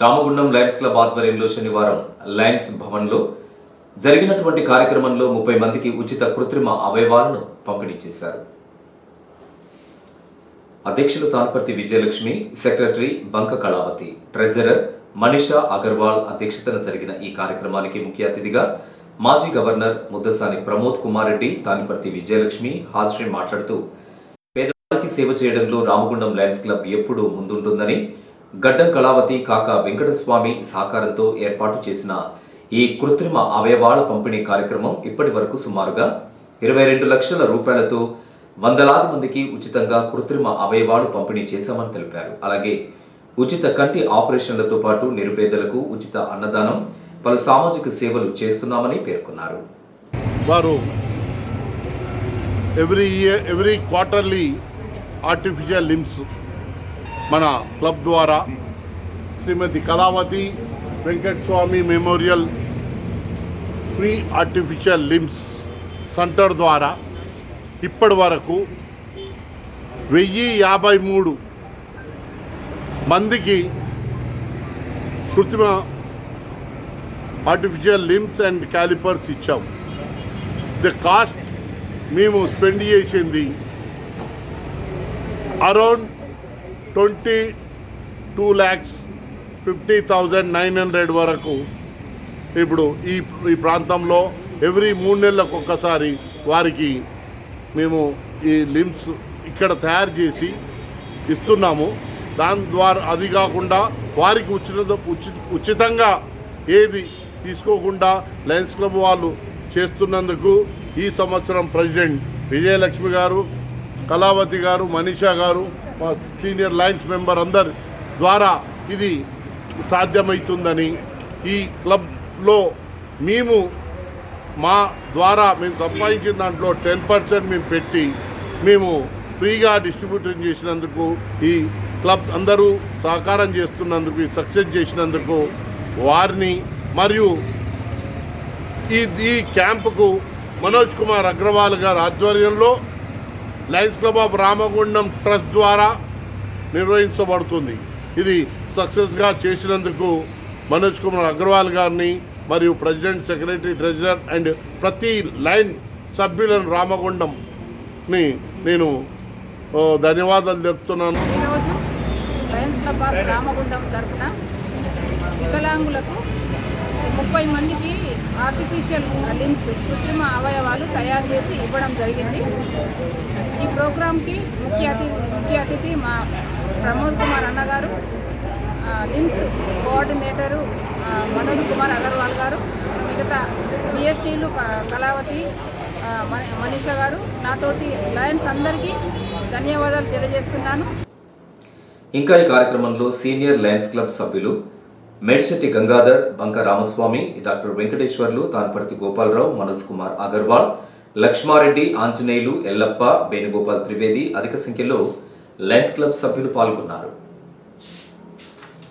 Ramagundam Lions club ఆధ్వర్యంలో శనివారం Lions భవన్లో జరిగినటువంటి కార్యక్రమంలో ముప్పై మందికి ఉచిత కృత్రిమ అవయవాలను పంపిణీ చేశారు. అధ్యక్షులు తానుపర్తి విజయలక్ష్మి సెక్రటరీ బంక కళావతి ట్రెజరర్ మనీషా అగర్వాల్ అధ్యక్షతన జరిగిన ఈ కార్యక్రమానికి ముఖ్య అతిథిగా మాజీ గవర్నర్ ముద్దసాని ప్రమోద్ కుమార్ రెడ్డి తానిపర్తి విజయలక్ష్మి హాజరై మాట్లాడుతూ పేదవారికి సేవ చేయడంలో రామగుండం లయన్స్ క్లబ్ ఎప్పుడూ ముందుంటుందని గడ్డం కళావతి కాక వెంకటస్వామి సహకారంతో ఏర్పాటు చేసిన ఈ కృత్రిమ అవయవాల పంపిణీ కార్యక్రమం ఇప్పటి వరకు సుమారుగా ఇరవై రెండు లక్షల రూపాయలతో వందలాది మందికి ఉచితంగా కృత్రిమ అవయవాలు పంపిణీ చేశామని తెలిపారు. అలాగే ఉచిత కంటి ఆపరేషన్లతో పాటు నిరుపేదలకు ఉచిత అన్నదానం పలు సామాజిక సేవలు చేస్తున్నామని పేర్కొన్నారు. వారు every year every quarterly artificial limbs మన క్లబ్ ద్వారా Shrimati Kalavati Venkataswamy memorial free artificial limbs centre ద్వారా ఇప్పటి వరకు వెయ్యి యాభై మూడు మందికి కృత్రిమ ఆర్టిఫిషియల్ లిమ్స్ అండ్ క్యాలిపర్స్ ఇచ్చాం. ద కాస్ట్ మేము స్పెండ్ చేసింది around twenty two lakhs fifty thousand nine hundred వరకు ఇప్పుడు ఈ ఈ ప్రాంతంలో ఎవ్రీ మూడు నెలలకు ఒక్కసారి వారికి మేము ఈ లిమ్స్ ఇక్కడ తయారు చేసి ఇస్తున్నాము. దాని ద్వారా అది కాకుండా వారికి ఉచిత ఉచితంగా ఏది తీసుకోకుండా లయన్స్ క్లబ్ వాళ్ళు చేస్తున్నందుకు ఈ సంవత్సరం ప్రెసిడెంట్ విజయలక్ష్మి గారు కళావతి గారు మనీషా గారు మా సీనియర్ లయన్స్ మెంబర్ అందరి ద్వారా ఇది సాధ్యమవుతుందని ఈ క్లబ్లో మేము మా ద్వారా మేము సంపాదించిన దాంట్లో టెన్ పర్సెంట్ మేము పెట్టి మేము ఫ్రీగా డిస్ట్రిబ్యూషన్ చేసినందుకు ఈ క్లబ్ అందరూ సహకారం చేస్తున్నందుకు ఈ సక్సెస్ చేసినందుకు వారిని మరియు ఈ ఈ క్యాంపుకు మనోజ్ కుమార్ అగ్రవాల్ గారి ఆధ్వర్యంలో Lions Club of Ramagundam trust ద్వారా నిర్వహించబడుతుంది. ఇది సక్సెస్గా చేసినందుకు మనోజ్ కుమార్ అగర్వాల్ గారిని మరియు ప్రెసిడెంట్ సెక్రటరీ ట్రెజరర్ అండ్ ప్రతి లైన్ సభ్యులను రామగుండంని నేను ధన్యవాదాలు తెలుపుతున్నాను. ఈరోజు లయన్స్ క్లబ్ ఆఫ్ రామగుండం తరఫున వికలాంగులకు ముప్పై మందికి ఆర్టిఫిషియల్ లిమ్స్ కృత్రిమ అవయవాలు తయారు చేసి ఇవ్వడం జరిగింది. ఈ ప్రోగ్రాంకి ముఖ్య అతిథి ముఖ్య అతిథి మా ప్రమోద్ కుమార్ అన్నగారు లిమ్స్ కోఆర్డినేటరు మనోజ్ కుమార్ అగర్వాల్ గారు మిగతా పిఎస్టీలు కళావతి మనీష మన- గారు నాతోటి లయన్స్ అందరికీ ధన్యవాదాలు తెలియజేస్తున్నాను. ఇంకా ఈ కార్యక్రమంలో సీనియర్ లయన్స్ క్లబ్ సభ్యులు మేడ్శెట్టి గంగాధర్ బంక రామస్వామి డాక్టర్ వెంకటేశ్వర్లు తాన్పర్తి గోపాలరావు మనోజ్ కుమార్ అగర్వాల్ లక్ష్మారెడ్డి ఆంజనేయులు ఎల్లప్ప వేణుగోపాల్ త్రివేది అధిక సంఖ్యలో లయన్స్ క్లబ్ సభ్యులు పాల్గొన్నారు.